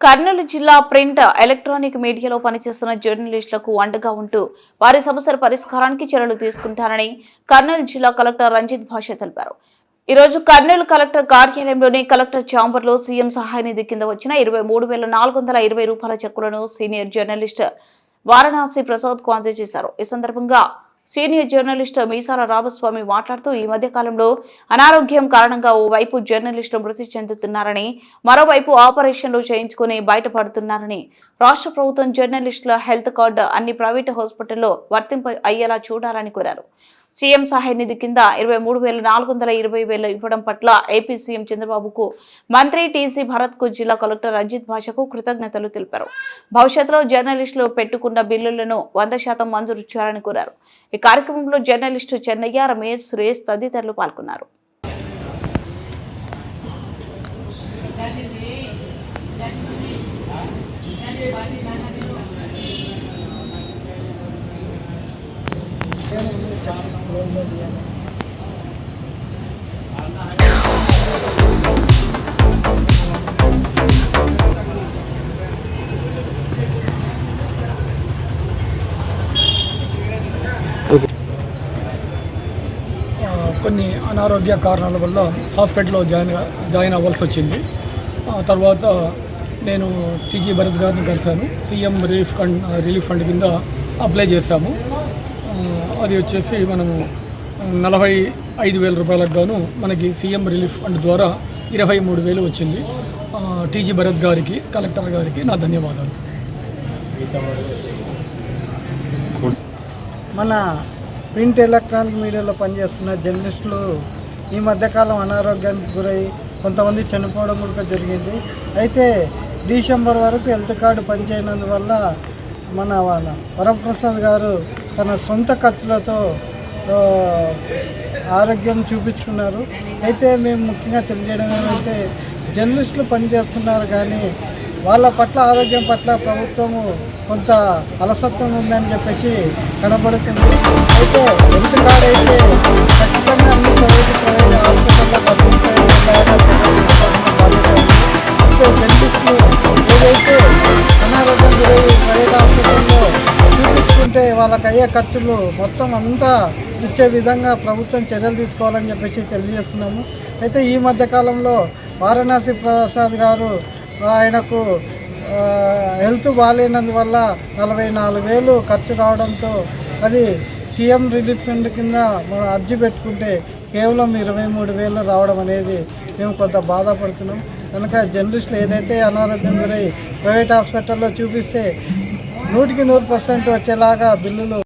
కర్నూలు జిల్లా print electronic మీడియాలో పనిచేస్తున్న జర్నలిస్టులకు అండగా ఉంటూ వారి సమస్యల పరిష్కారానికి చర్యలు తీసుకుంటారని కర్నూలు జిల్లా కలెక్టర్ రంజిత్ భాష తెలిపారు. ఈరోజు కర్నూలు కలెక్టర్ కార్యాలయంలోని కలెక్టర్ ఛాంబర్లో సీఎం సహాయ నిధి కింద వచ్చిన ఇరవై మూడు వేల నాలుగు వందల ఇరవై రూపాయల చెక్కులను సీనియర్ జర్నలిస్ట్ వారణాసి ప్రసాద్కు అందజేశారు. ఈ సందర్భంగా సీనియర్ జర్నలిస్ట్ మీసాల రామస్వామి మాట్లాడుతూ ఈ మధ్య కాలంలో అనారోగ్యం కారణంగా ఓ వైపు జర్నలిస్టులు మృతి చెందుతున్నారని మరోవైపు ఆపరేషన్లు చేయించుకుని బయటపడుతున్నారని రాష్ట్ర ప్రభుత్వం జర్నలిస్టుల హెల్త్ కార్డు అన్ని ప్రైవేటు హాస్పిటల్లో వర్తింప అయ్యేలా చూడాలని కోరారు. సీఎం సహాయ నిధి కింద ఇరవై మూడు వేల నాలుగు వందల ఇరవై వేలు ఇవ్వడం పట్ల ఏపీ సీఎం చంద్రబాబుకు మంత్రి టీసీ భరత్కు జిల్లా కలెక్టర్ రంజిత్ భాషకు కృతజ్ఞతలు తెలిపారు. భవిష్యత్తులో జర్నలిస్టులు పెట్టుకున్న బిల్లులను వంద శాతం మంజూరు చేయాలని కోరారు. ఈ కార్యక్రమంలో జర్నలిస్టు చెన్నయ్య రమేష్ సురేష్ తదితరులు పాల్గొన్నారు. చాలా కొన్ని అనారోగ్య కారణాల వల్ల హాస్పిటల్లో జాయిన్ జాయిన్ అవ్వాల్సి వచ్చింది. తర్వాత నేను టీజీ భరత్ గారిని కలిశాను. CM relief fund relief fund కింద అప్లై చేశాము. అది వచ్చేసి మనము నలభై ఐదు వేల రూపాయలకు గాను మనకి సీఎం రిలీఫ్ ఫండ్ ద్వారా ఇరవై మూడు వేలు వచ్చింది. టీజీ భరత్ గారికి కలెక్టర్ గారికి నా ధన్యవాదాలు. మన ప్రింట్ ఎలక్ట్రానిక్ మీడియాలో పనిచేస్తున్న జర్నలిస్టులు ఈ మధ్యకాలం అనారోగ్యానికి గురై కొంతమంది చనిపోవడం కూడా జరిగింది. అయితే డిసెంబర్ వరకు హెల్త్ కార్డు పనిచేయనందువల్ల మన వాళ్ళ వరప్రసాద్ గారు తన సొంత ఖర్చులతో ఆరోగ్యం చూపించుకున్నారు. అయితే మేము ముఖ్యంగా తెలియజేయడం ఏంటంటే జర్నలిస్టులు పనిచేస్తున్నారు కానీ వాళ్ళ పట్ల ఆరోగ్యం పట్ల ప్రభుత్వము కొంత అలసత్వం ఉందని చెప్పేసి కనబడుతుంది. అయితే హెల్త్ కార్డ్ అయితే ఖచ్చితంగా అన్ని ప్రైవేట్ ప్రైవేట్ హాస్పిటల్లో పంపించే అయితే ఏదైతే అనారోగ్యం గురై ప్రైవేట్ హాస్పిటల్లో చూపించుకుంటే వాళ్ళకి అయ్యే ఖర్చులు మొత్తం అంతా ఇచ్చే విధంగా ప్రభుత్వం చర్యలు తీసుకోవాలని చెప్పేసి తెలియజేస్తున్నాము. అయితే ఈ మధ్యకాలంలో వారణాసి ప్రసాద్ గారు ఆయనకు హెల్త్ బాగాలేనందువల్ల నలభై నాలుగు వేలు ఖర్చు రావడంతో అది సీఎం రిలీఫ్ ఫండ్ కింద మనం అర్జీ పెట్టుకుంటే కేవలం ఇరవై మూడు వేలు రావడం అనేది మేము కొంత బాధపడుతున్నాం. కనుక జర్నలిస్టులు ఏదైతే అనారోగ్యం గురై ప్రైవేట్ హాస్పిటల్లో చూపిస్తే నూటికి నూరు పర్సెంట్ వచ్చేలాగా బిల్లులు